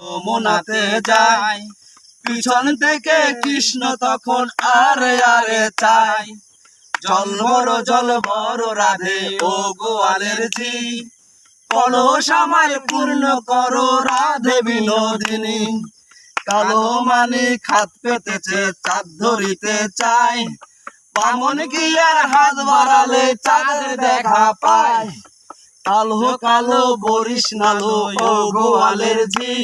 যমুনাতে যায় পিছন থেকে কৃষ্ণ তখন আরে আরে চাই। জল বড় জল বড়, রাধে ও গোয়ালের জি কলস আমার পূর্ণ করো রাধে বিনোদিনী। কালো মানে খাত পেতেছে, চাঁদ ধরিতে চায় বামন কি আর হাত বাড়ালে চাঁদের দেখা পায়? কালো কালো বরিশ নালো ও গোয়ালের জি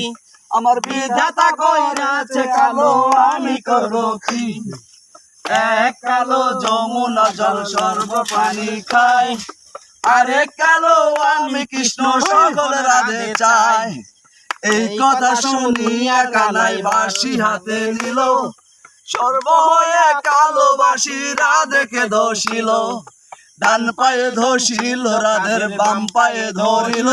আমার বিধাতা কইরাছে কালো আমি করো কি? এক কালো যমুনা জল সর্ব পানি খাই আরে কালো আমি কৃষ্ণ সকল রাধে চাই। এই কথা শুনিয়া কানাই বাসি হাতে নিল সর্ব হয়ে কালো বাসি রাধেকে ধসিল। ডান পায়ে ধসিল রাধের বাম পায়ে ধরিল।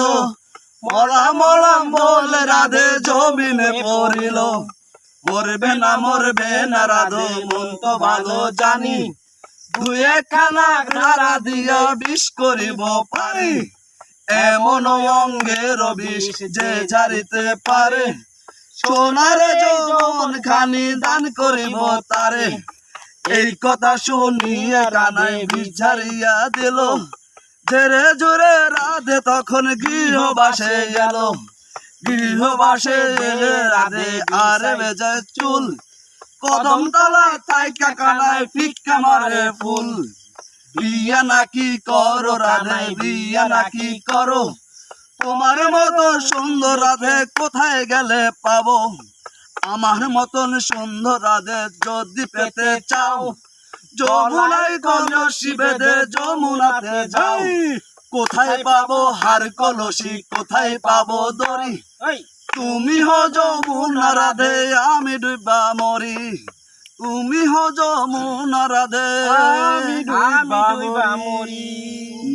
মরা মরা বলে রাধে জমিনে পড়িল। মরবে না মরবে না রাধো, মন তো ভালো জানি। দুয়ে খানা খারা দিয়া বিষ করিব পারি। এমন অঙ্গের বিষ যে ঝাড়িতে পারে। সোনার যৌবন খানি দান করিব তারে। এই কথা শুনিয়া কানাই বিঝারিয়া দিল। জেরে জোরে রাধে তখন গৃহবাসে গেল। গৃহবাসে এলে রাধে, আর বেজে চুল। কদম তলায় তাইকা কানায় ফিক্কা মারে ফুল। বিয়া নাকি করো রাধে, বিয়া নাকি করো। তোমার মতো সুন্দর রাধে কোথায় গেলে পাবো? আমার মতন সুন্দর রাধে যদি পেতে চাও যমুনায় কলসি বেঁধে যমুনাতে যাও। কোথায় পাবো হার কলসি কোথায় পাবো দড়ি? তুমি হ যমুনা রাধে আমি ডুবা মরি। তুমি হ যমুনা রাধে আমি ডুইবা মরি।